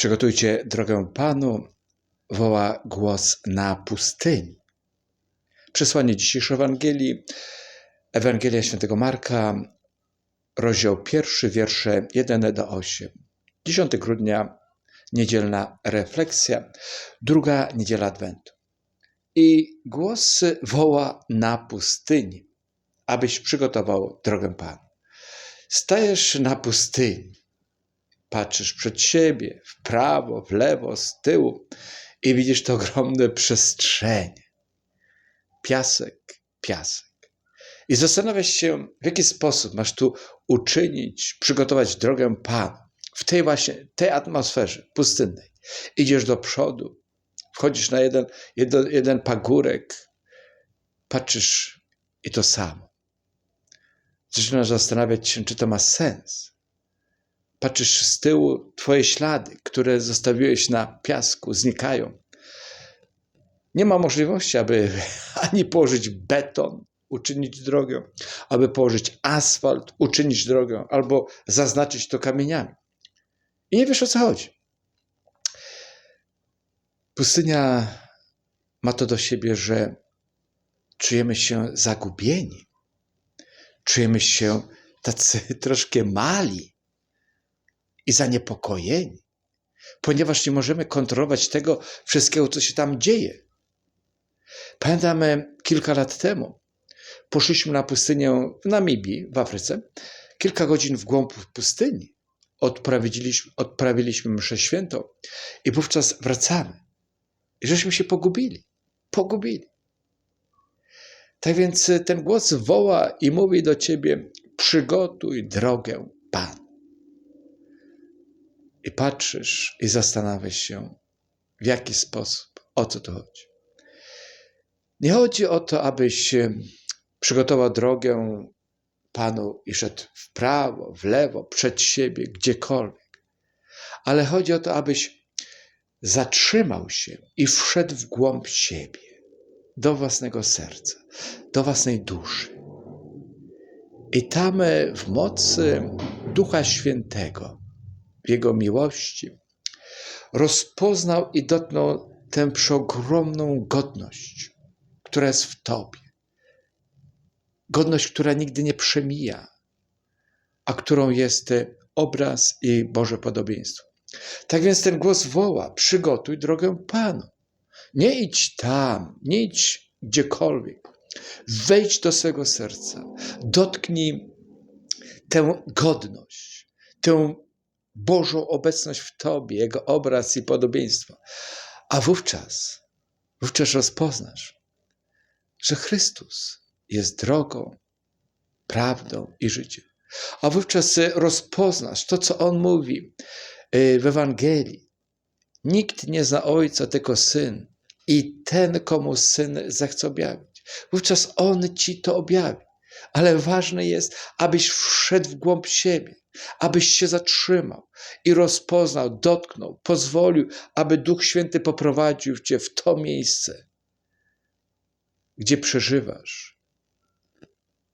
Przygotujcie drogę Panu, woła głos na pustyni. Przesłanie dzisiejszej Ewangelii, Ewangelia Świętego Marka, rozdział pierwszy, wiersze 1 do 8. 10 grudnia, niedzielna refleksja, druga niedziela Adwentu. I głos woła na pustyni, abyś przygotował drogę Panu. Stajesz na pustyni, patrzysz przed siebie, w prawo, w lewo, z tyłu i widzisz to ogromne przestrzenie. Piasek, piasek. I zastanawiasz się, w jaki sposób masz tu uczynić, przygotować drogę Panu w tej właśnie, tej atmosferze pustynnej. Idziesz do przodu, wchodzisz na jeden, jeden, jeden pagórek, patrzysz i to samo. Zaczynasz zastanawiać się, czy to ma sens. Patrzysz z tyłu, twoje ślady, które zostawiłeś na piasku, znikają. Nie ma możliwości, aby ani położyć beton, uczynić drogę, aby położyć asfalt, uczynić drogę, albo zaznaczyć to kamieniami. I nie wiesz o co chodzi. Pustynia ma to do siebie, że czujemy się zagubieni, czujemy się tacy troszkę mali i zaniepokojeni, ponieważ nie możemy kontrolować tego wszystkiego, co się tam dzieje. Pamiętamy kilka lat temu, poszliśmy na pustynię w Namibii, w Afryce, kilka godzin w głąb pustyni. Odprawiliśmy, odprawiliśmy mszę świętą i wówczas wracamy. I żeśmy się pogubili. Pogubili. Tak więc ten głos woła i mówi do ciebie: przygotuj drogę Panu. I patrzysz i zastanawiasz się, w jaki sposób, o co to chodzi. Nie chodzi o to, abyś przygotował drogę Panu i szedł w prawo, w lewo, przed siebie, gdziekolwiek. Ale chodzi o to, abyś zatrzymał się i wszedł w głąb siebie, do własnego serca, do własnej duszy. I tam w mocy Ducha Świętego, Jego miłości, rozpoznał i dotknął tę przeogromną godność, która jest w Tobie. Godność, która nigdy nie przemija, a którą jest obraz i Boże podobieństwo. Tak więc ten głos woła: przygotuj drogę Panu. Nie idź tam, nie idź gdziekolwiek. Wejdź do swego serca, dotknij tę godność, tę Bożą obecność w Tobie, Jego obraz i podobieństwo. A wówczas, wówczas rozpoznasz, że Chrystus jest drogą, prawdą i życiem. A wówczas rozpoznasz to, co On mówi w Ewangelii. Nikt nie zna Ojca, tylko Syn i ten, komu Syn zechce objawić. Wówczas On Ci to objawi. Ale ważne jest, abyś wszedł w głąb siebie, abyś się zatrzymał i rozpoznał, dotknął, pozwolił, aby Duch Święty poprowadził Cię w to miejsce, gdzie przeżywasz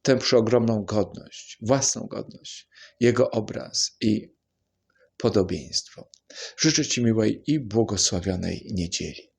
tę przeogromną godność, własną godność, Jego obraz i podobieństwo. Życzę Ci miłej i błogosławionej niedzieli.